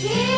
Yeah.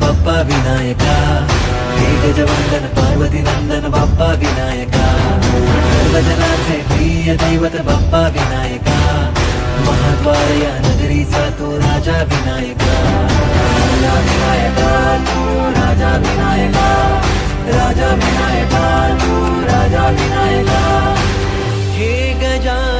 Bappa Vinayaka గజవందన Parvati నందన బప్పా వినాయక సర్వజనాథే ప్రియ దైవత బప్పా వినాయక మహాద్వారయ నగరీ సాతో రాజా వినాయక వినాయక రాజా వినాయక రాజా వినాయక రాజా వినాయక हे गजान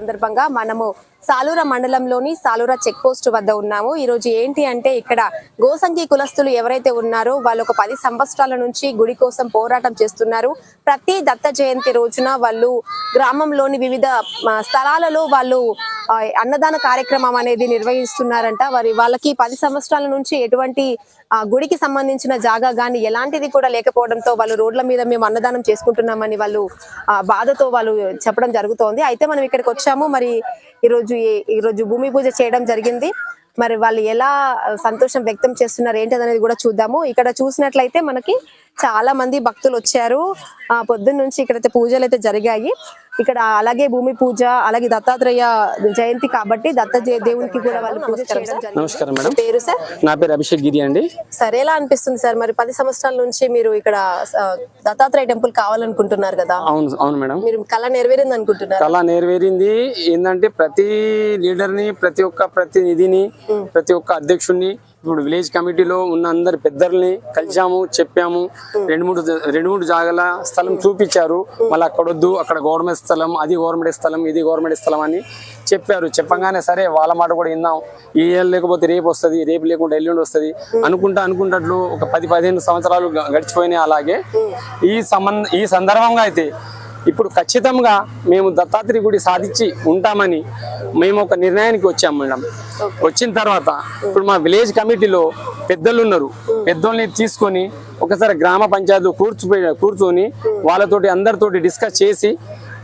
సందర్భంగా మనము సాలూర మండలంలోని సాలూర చెక్ పోస్ట్ వద్ద ఉన్నాము. ఈ రోజు ఏంటి అంటే ఇక్కడ గోసంగి కులస్తులు ఎవరైతే ఉన్నారో వాళ్ళు ఒక పది సంవత్సరాల నుంచి గుడి కోసం పోరాటం చేస్తున్నారు. ప్రతి దత్త జయంతి రోజున వాళ్ళు గ్రామంలోని వివిధ స్థలాలలో వాళ్ళు అన్నదాన కార్యక్రమం అనేది నిర్వహిస్తున్నారంట. వారి వాళ్ళకి పది సంవత్సరాల నుంచి ఎటువంటి గుడికి సంబంధించిన జాగా గాని ఎలాంటిది కూడా లేకపోవడంతో వాళ్ళు రోడ్ల మీద మేము అన్నదానం చేసుకుంటున్నామని వాళ్ళు ఆ, బాధతో వాళ్ళు చెప్పడం జరుగుతోంది. అయితే మనం ఇక్కడికి వచ్చాము. మరి ఈరోజు ఈ- ఈరోజు భూమి పూజ చేయడం జరిగింది. మరి వాళ్ళు ఎలా సంతోషం వ్యక్తం చేస్తున్నారు ఏంటి అనేది కూడా చూద్దాము. ఇక్కడ చూసినట్లయితే మనకి చాలా మంది భక్తులు వచ్చారు. ఆ పొద్దున్న నుంచి ఇక్కడైతే పూజలు అయితే జరిగాయి. ఇక్కడ అలాగే భూమి పూజ అలాగే దత్తాత్రేయ జయంతి కాబట్టి దత్త దేవునికి కూడా వాళ్ళు. నమస్కారం మేడం. పేరు సార్? నా పేరు అభిషేక్ గిరి అండి. సరే ఎలా అనిపిస్తుంది సార్? మరి పది సంవత్సరాల నుంచి మీరు ఇక్కడ దత్తాత్రేయ టెంపుల్ కావాలనుకుంటున్నారు కదా. అవును అవును మేడం. మీరు కళ నెరవేరింది అనుకుంటున్నారు కళ నెరవేరింది. ఏంటంటే ప్రతి లీడర్ని ప్రతి ఒక్క ప్రతినిధిని ప్రతి ఒక్క అధ్యక్షుడిని ఇప్పుడు విలేజ్ కమిటీలో ఉన్న అందరి పెద్దల్ని కలిసాము చెప్పాము. రెండు మూడు రెండు మూడు జాగాల స్థలం చూపించారు. మళ్ళీ అక్కడ వద్దు అక్కడ గవర్నమెంట్ స్థలం అది గవర్నమెంట్ స్థలం ఇది గవర్నమెంట్ స్థలం అని చెప్పారు. చెప్పగానే సరే వాళ్ళ మాట కూడా విందాం ఈ ఏళ్ళు లేకపోతే రేపు వస్తుంది రేపు లేకుండా ఎల్లుండి వస్తుంది అనుకుంటా అనుకుంటట్లు ఒక పది పదిహేను సంవత్సరాలు గడిచిపోయినాయి అలాగే. ఈ సంబంధ ఈ సందర్భంగా అయితే ఇప్పుడు ఖచ్చితంగా మేము దత్తాత్రేయ గుడి సాధించి ఉంటామని మేము ఒక నిర్ణయానికి వచ్చాం మేడం. వచ్చిన తర్వాత ఇప్పుడు మా విలేజ్ కమిటీలో పెద్దలు ఉన్నారు. పెద్దల్ని తీసుకొని ఒకసారి గ్రామ పంచాయతీ కూర్చుపోయి కూర్చొని వాళ్ళతోటి అందరితోటి డిస్కస్ చేసి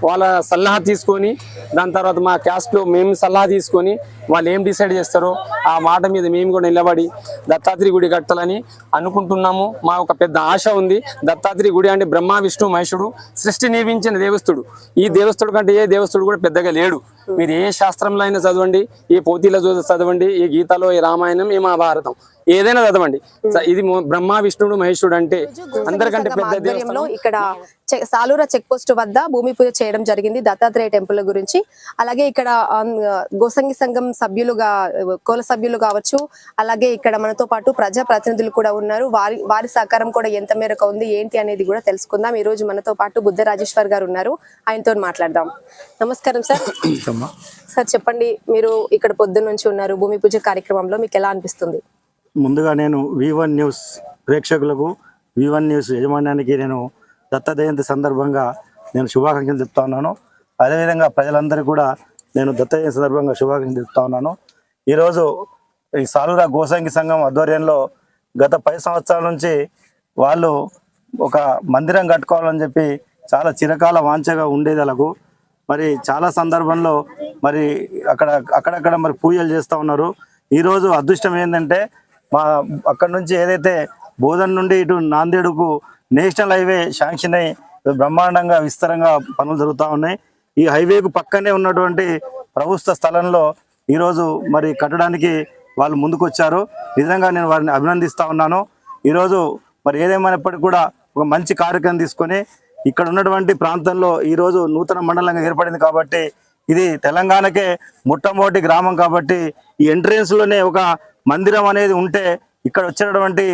వాళ్ళ సలహా తీసుకొని దాని తర్వాత మా క్యాస్ట్లో మేము సలహా తీసుకొని వాళ్ళు ఏం డిసైడ్ చేస్తారో ఆ మాట మీద మేము కూడా నిలబడి దత్తాత్రి గుడి కట్టాలని అనుకుంటున్నాము. మా ఒక పెద్ద ఆశ ఉంది. దత్తాత్రి గుడి అంటే బ్రహ్మ విష్ణు మహేశుడు సృష్టి నిర్మించిన దేవస్థుడు. ఈ దేవస్థుడు కంటే ఏ దేవస్థుడు కూడా పెద్దగా లేడు. మీరు ఏ శాస్త్రంలో అయినా చదవండి ఏ పోతీలో చదువు- చదవండి ఏ గీతలో ఏ రామాయణం ఏ మహాభారతం ఏదైనా చదవండి. ఇది బ్రహ్మ విష్ణుడు మహేశుడు అంటే అందరికంటే పెద్ద ఇక్కడ సాలూర చెక్ పోస్ట్ వద్ద భూమి పూజ చేయడం జరిగింది దత్తాత్రేయ టెంపుల్ గురించి. అలాగే ఇక్కడ గోసంగి సంఘం సభ్యులుగా కుల సభ్యులు కావచ్చు అలాగే ఇక్కడ మనతో పాటు ప్రజా ప్రతినిధులు కూడా ఉన్నారు. వారి వారి సహకారం కూడా ఎంత మేరకు ఉంది ఏంటి అనేది కూడా తెలుసుకుందాం. ఈ రోజు మనతో పాటు బుద్ధ రాజేశ్వర్ గారు ఉన్నారు. ఆయనతో మాట్లాడదాం. నమస్కారం సార్. సార్ చెప్పండి మీరు ఇక్కడ పొద్దున్న నుంచి ఉన్నారు భూమి పూజ కార్యక్రమంలో మీకు ఎలా అనిపిస్తుంది? ముందుగా నేను వి వన్ న్యూస్ ప్రేక్షకులకు వి వన్ న్యూస్ యజమాన్యానికి నేను దత్త జయంతి సందర్భంగా నేను శుభాకాంక్షలు చెప్తా ఉన్నాను. అదేవిధంగా ప్రజలందరికీ కూడా నేను దత్త జయంతి సందర్భంగా శుభాకాంక్షలు చెప్తా ఉన్నాను. ఈరోజు ఈ సాలురా గోసంగి సంఘం ఆధ్వర్యంలో గత పది సంవత్సరాల నుంచి వాళ్ళు ఒక మందిరం కట్టుకోవాలని చెప్పి చాలా చిరకాల వాంఛగా ఉండేది అలాగూ మరి చాలా సందర్భంలో మరి అక్కడ అక్కడక్కడ మరి పూజలు చేస్తూ ఉన్నారు. ఈరోజు అదృష్టం ఏంటంటే మా అక్కడ నుంచి ఏదైతే బోధన్ నుండి ఇటు నాందేడుకు నేషనల్ హైవే శాంక్షన్ అయి బ్రహ్మాండంగా విస్తారంగా పనులు జరుగుతూ ఉన్నాయి. ఈ హైవేకు పక్కనే ఉన్నటువంటి ప్రభుత్వ స్థలంలో ఈరోజు మరి కట్టడానికి వాళ్ళు ముందుకొచ్చారు. నిజంగా నేను వారిని అభినందిస్తూ ఉన్నాను. ఈరోజు మరి ఏదేమైనప్పటికీ కూడా ఒక మంచి కార్యక్రమం తీసుకొని ఇక్కడ ఉన్నటువంటి ప్రాంతంలో ఈరోజు నూతన మండలంగా ఏర్పడింది కాబట్టి ఇది తెలంగాణకే మొట్టమొదటి గ్రామం కాబట్టి ఈ ఎంట్రెన్స్లోనే ఒక మందిరం అనేది ఉంటే ఇక్కడ వచ్చినటువంటి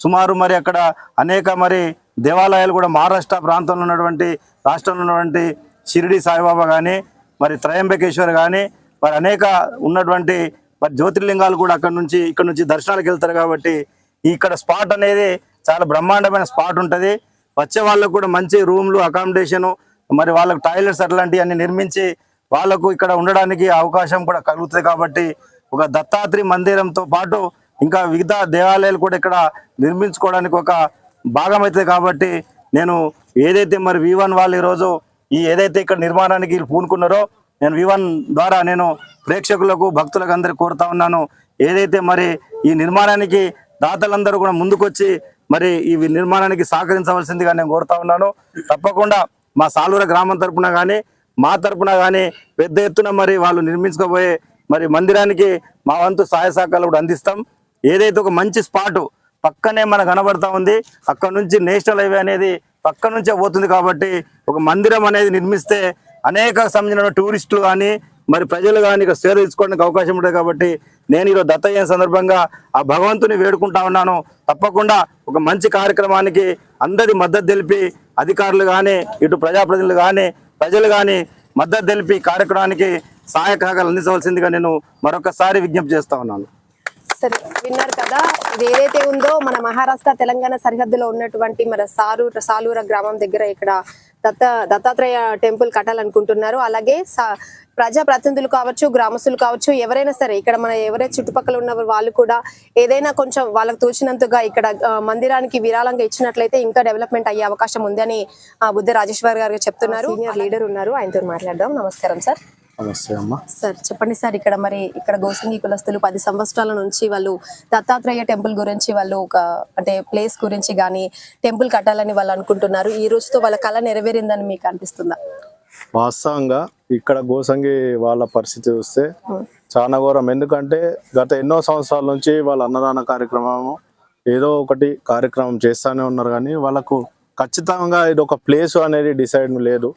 సుమారు మరి అక్కడ అనేక మరి దేవాలయాలు కూడా మహారాష్ట్ర ప్రాంతంలో ఉన్నటువంటి రాష్ట్రంలో ఉన్నటువంటి షిరిడి సాయిబాబా కానీ మరి త్రయంబకేశ్వర్ కానీ మరి అనేక ఉన్నటువంటి మరి జ్యోతిర్లింగాలు కూడా అక్కడ నుంచి ఇక్కడ నుంచి దర్శనాలకు వెళ్తారు కాబట్టి ఇక్కడ స్పాట్ అనేది చాలా బ్రహ్మాండమైన స్పాట్ ఉంటుంది. వచ్చే వాళ్ళకు కూడా మంచి రూమ్లు అకామిడేషన్ మరి వాళ్ళకు టాయిలెట్స్ అట్లాంటివి అన్ని నిర్మించి వాళ్ళకు ఇక్కడ ఉండడానికి అవకాశం కూడా కలుగుతుంది కాబట్టి ఒక దత్తాత్రి మందిరంతో పాటు ఇంకా మిగతా దేవాలయాలు కూడా ఇక్కడ నిర్మించుకోవడానికి ఒక భాగం అవుతుంది కాబట్టి నేను ఏదైతే మరి వివన్ వాళ్ళు ఈరోజు ఈ ఏదైతే ఇక్కడ నిర్మాణానికి పూనుకున్నారో నేను వి వన్ ద్వారా నేను ప్రేక్షకులకు భక్తులకు అందరికి కోరుతా ఉన్నాను. ఏదైతే మరి ఈ నిర్మాణానికి దాతలందరూ కూడా ముందుకొచ్చి మరి ఈ నిర్మాణానికి సహకరించవలసిందిగా నేను కోరుతా ఉన్నాను. తప్పకుండా మా సాలూర గ్రామం తరపున కానీ మా తరపున కానీ పెద్ద ఎత్తున మరి వాళ్ళు నిర్మించుకోబోయే మరి మందిరానికి మా వంతు సహాయ సహకారాలు కూడా అందిస్తాం. ఏదైతే ఒక మంచి స్పాటు పక్కనే మనకు కనబడతా ఉంది అక్కడ నుంచి నేషనల్ హైవే అనేది పక్క నుంచే పోతుంది కాబట్టి ఒక మందిరం అనేది నిర్మిస్తే అనేక సంబంధించిన టూరిస్టులు కానీ మరి ప్రజలు కానీ ఇక్కడ సేవ తీసుకోవడానికి అవకాశం ఉంటుంది కాబట్టి నేను ఈరోజు దత్తయ్య సందర్భంగా ఆ భగవంతుని వేడుకుంటా ఉన్నాను. తప్పకుండా ఒక మంచి కార్యక్రమానికి అందరి మద్దతు తెలిపి అధికారులు కానీ ఇటు ప్రజాప్రతినిధులు కానీ ప్రజలు కానీ మద్దతు తెలిపి కార్యక్రమానికి సహాయకాలు అందించవలసిందిగా నేను మరొకసారి విజ్ఞప్తి చేస్తా ఉన్నాను. సరే విన్నారు కదా? ఇది ఏదైతే ఉందో మన మహారాష్ట్ర తెలంగాణ సరిహద్దులో ఉన్నటువంటి మన సారూర సాలూర గ్రామం దగ్గర ఇక్కడ దత్త దత్తాత్రేయ టెంపుల్ కట్టాలనుకుంటున్నారు. అలాగే ప్రజా ప్రతినిధులు కావచ్చు గ్రామస్తులు కావచ్చు ఎవరైనా సరే ఇక్కడ మన ఎవరైతే చుట్టుపక్కల ఉన్న వాళ్ళు కూడా ఏదైనా కొంచెం వాళ్ళకు తోచినంతగా ఇక్కడ మందిరానికి విరాళంగా ఇచ్చినట్లయితే ఇంకా డెవలప్మెంట్ అయ్యే అవకాశం ఉంది అని ఆ, బుద్ధ రాజేశ్వర్ గారు చెప్తున్నారు. సీనియర్ లీడర్ ఉన్నారు. ఆయనతో మాట్లాడదాం. నమస్కారం సార్. నమస్తే అమ్మా. సార్ చెప్పండి సార్ ఇక్కడ మరి ఇక్కడ గోసింగి కులస్తులు పది సంవత్సరాల నుంచి వాళ్ళు దత్తాత్రేయ టెంపుల్ గురించి వాళ్ళు ఒక అంటే ప్లేస్ గురించి కానీ టెంపుల్ కట్టాలని వాళ్ళు అనుకుంటున్నారు. ఈ రోజుతో వాళ్ళ కళ నెరవేరిందని మీకు అనిపిస్తుందా? వాస్తవంగా ఇక్కడ గోసంగి వాళ్ళ పరిస్థితి చూస్తే చాలా ఘోరం. ఎందుకంటే గత ఎన్నో సంవత్సరాల నుంచి వాళ్ళ అన్నదాన కార్యక్రమం ఏదో ఒకటి కార్యక్రమం చేస్తానే ఉన్నారు కానీ వాళ్ళకు ఖచ్చితంగా ఇది ఒక ప్లేస్ అనేది డిసైడ్ లేదు.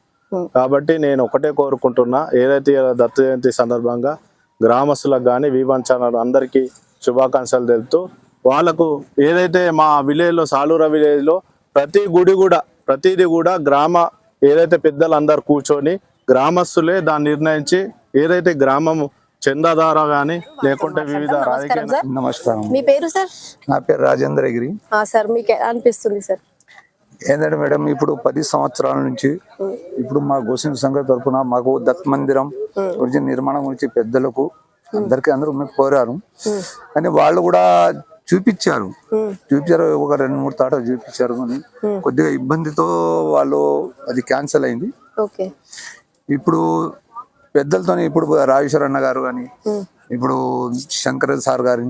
కాబట్టి నేను ఒకటే కోరుకుంటున్నా ఏదైతే దత్త జయంతి సందర్భంగా గ్రామస్తులకు కానీ వివన్ ఛానల్ అందరికీ శుభాకాంక్షలు తెలుపుతూ వాళ్ళకు ఏదైతే మా విలేజ్లో సాలూరా విలేజ్లో ప్రతి గుడి కూడా ప్రతిది కూడా గ్రామ ఏదైతే పెద్దలు అందరు కూర్చొని గ్రామస్తులే దాన్ని నిర్ణయించి ఏదైతే గ్రామం చందాదార గాని లేకుంటే వివిధ రాజకీయ నమస్కారం. మీ పేరు సార్? నా పేరు రాజేంద్రగిరి ఆ, సార్ మీకు అనిపిస్తుంది సార్. ఏంటంటే మేడం ఇప్పుడు పది సంవత్సరాల నుంచి ఇప్పుడు మా గోసింగ్ సంఘ తరఫున మాకు దత్ మందిరం గురించి నిర్మాణం గురించి పెద్దలకు అందరికి అందరూ మేము కోరారు. కానీ వాళ్ళు కూడా చూపించారు. చూపించారు ఒక రెండు మూడు తాటలు చూపించారు కానీ కొద్దిగా ఇబ్బందితో వాళ్ళు అది క్యాన్సిల్ అయింది. ఇప్పుడు పెద్దలతో ఇప్పుడు రాజేశ్వర అన్న గారు కానీ ఇప్పుడు శంకర్ సార్ గారి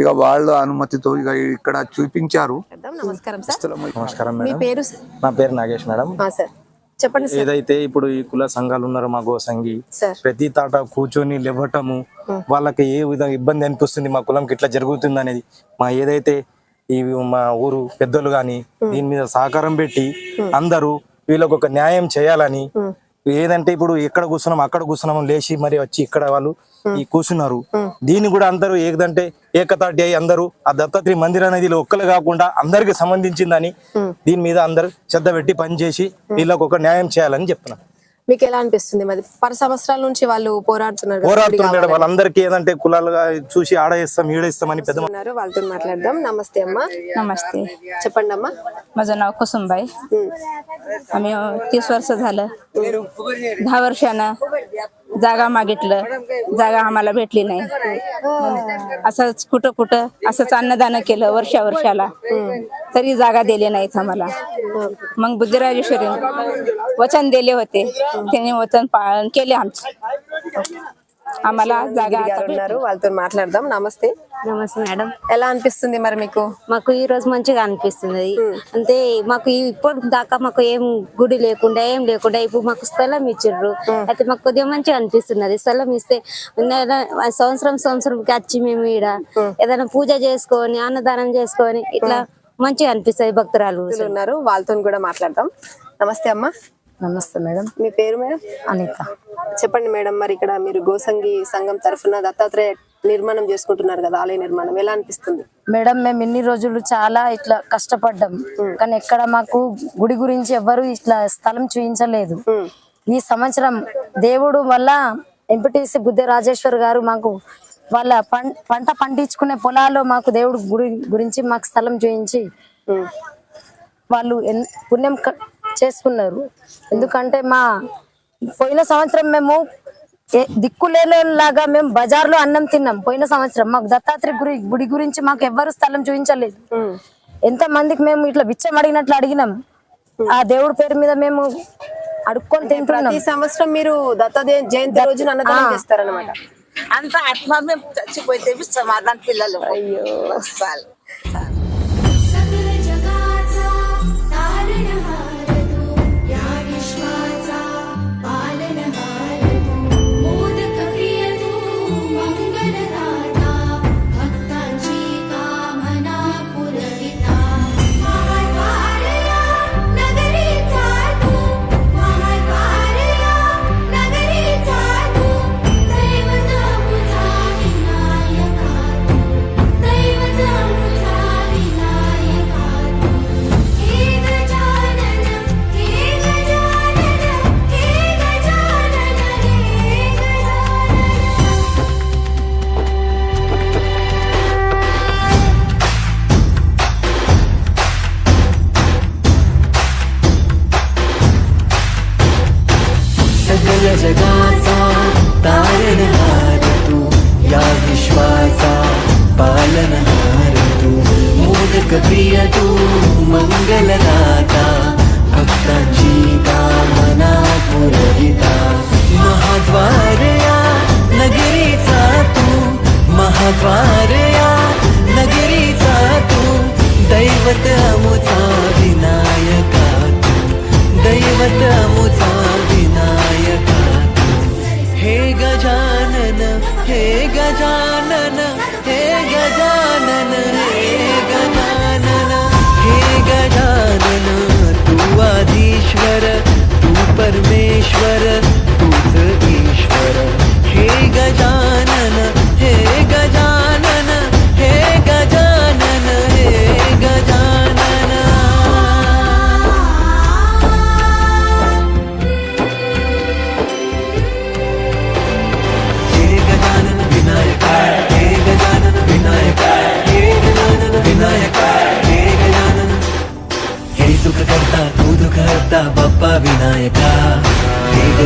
ఇక వాళ్ళ అనుమతితో ఇక ఇక్కడ చూపించారు. నమస్కారం సార్. నమస్కారం మీ మేడం. పేరు నా పేరు నాగేష్ మేడం. ఆ, సార్. చెప్పండి ఏదైతే ఇప్పుడు ఈ కుల సంఘాలు ఉన్నారో మా గోసంగి ప్రతి తాట కూర్చొని లేవటము వాళ్ళకి ఏ విధంగా ఇబ్బంది అనిపిస్తుంది మా కులంకి ఇట్లా జరుగుతుంది అనేది. మా ఏదైతే ఈ మా ఊరు పెద్దలు గాని దీని మీద సహకారం పెట్టి అందరూ వీళ్ళకు ఒక న్యాయం చేయాలని ఏదంటే ఇప్పుడు ఎక్కడ కూర్చున్నాం అక్కడ కూర్చున్నాం లేచి మరి వచ్చి ఇక్కడ వాళ్ళు ఈ కూర్చున్నారు. దీన్ని కూడా అందరూ ఏదంటే ఏకతాటి అయి అందరూ ఆ దత్తాత్రి మందిర్ అనేది ఒక్కరు కాకుండా అందరికి సంబంధించిందని దీని మీద అందరూ శ్రద్ధ పెట్టి పనిచేసి వీళ్ళకు ఒక న్యాయం చేయాలని చెప్తున్నాను మీకు ఎలా అనిపిస్తుంది మరి పది సంవత్సరాల నుంచి వాళ్ళు పోరాడుతున్నారు కదా, గుడి పోరాడుతున్నాడు కావాలని. వాళ్ళందరికీ ఏదంటే కులాలుగా చూసి ఆడ ఇస్తాం ఈడ ఇస్తామని పెద్ద ఉన్నారు వాళ్ళతో మాట్లాడదాం నమస్తే అమ్మా नमस्ते చెప్పండి अम्मा माझं नाव कुसुमबाई आम्ही तीस वर्ष झालं दहा वर्षानं जागा मागितलं. जागा आम्हाला भेटली नाही. असंच कुठं कुठं असंच अन्नदान केलं वर्षा वर्षाला. तरी जागा दिली नाहीत आम्हाला. मग बुद्धराजेश्वरी वचन दिले होते. त्यांनी वचन पालन केले आमचे. ఉన్నారు వాళ్ళతో మాట్లాడదాం. నమస్తే. నమస్తే మేడం. ఎలా అనిపిస్తుంది మరి మీకు? మాకు ఈ రోజు మంచిగా అనిపిస్తుంది. అంటే మాకు ఇప్పుడు దాకా మాకు ఏం గుడి లేకుండా ఏం లేకుండా ఇప్పుడు మాకు స్థలం ఇచ్చారు అయితే మాకు కొద్దిగా మంచిగా అనిపిస్తున్నది స్థలం ఇస్తే సంవత్సరం సంవత్సరం వచ్చి మేము ఇక్కడ ఏదైనా పూజ చేసుకొని అన్నదానం చేసుకొని ఇట్లా మంచిగా అనిపిస్తుంది భక్తురాలు ఉన్నారు. వాళ్ళతో కూడా మాట్లాడదాం. నమస్తే అమ్మా. నమస్తే మేడం. మీ పేరు మేడం? అనిత. చెప్పండి మేడం మరి ఇక్కడ మీరు గోసంగి సంఘం తరఫున దత్తాత్రేయ నిర్మాణం చేసుకుంటున్నారు కదా ఆలయ నిర్మాణం. ఎలా అనిపిస్తుంది? మేడం మేము ఇన్ని రోజులు చాలా ఇట్లా కష్టపడ్డాం. కానీ ఎక్కడ మాకు గుడి గురించి ఎవ్వరు ఇట్లా స్థలం చూపించలేదు ఈ సంవత్సరం దేవుడు వల్ల ఎంపీటీసీ బుద్ధ రాజేశ్వర్ గారు మాకు వాళ్ళ పంట పండించుకునే పొలాల్లో మాకు దేవుడు గుడి గురించి మాకు స్థలం చూపించి వాళ్ళు ఎన్- పుణ్యం చేసుకున్నారు. ఎందుకంటే మా పోయిన సంవత్సరం మేము దిక్కులేలాగా మేము బజార్లో అన్నం తిన్నాం. పోయిన సంవత్సరం మాకు దత్తాత్రేయ గురి గుడి గురించి మాకు ఎవ్వరు స్థలం చూపించలేదు. ఎంత మందికి మేము ఇట్లా బిచ్చం అడిగినట్లు అడిగినాం. ఆ దేవుడి పేరు మీద మేము అడుక్కొని తింటున్నాం. ప్రతి సంవత్సరం మీరు దత్త జయంతి రోజున అన్నదానం చేస్తారన్నమాట. అంత ఆత్మ మేము చచ్చిపోతే సమాధానం పిల్లలు. అయ్యో.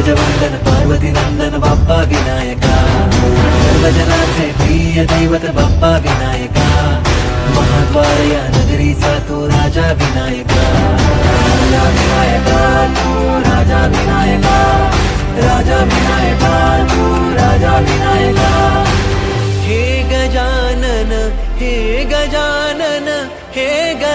ध्वजवंदन पार्वती नंदन बाप्पा विनायका सर्वजनाथ प्रिय दैवत बाप्पा विनायका महाद्वारया नगरी सा तो राजा विनायका राजा विनायका तु राजा विनायका राजा विनायका तु राजा विनायका हे गजानन हे गजानन हे गजानन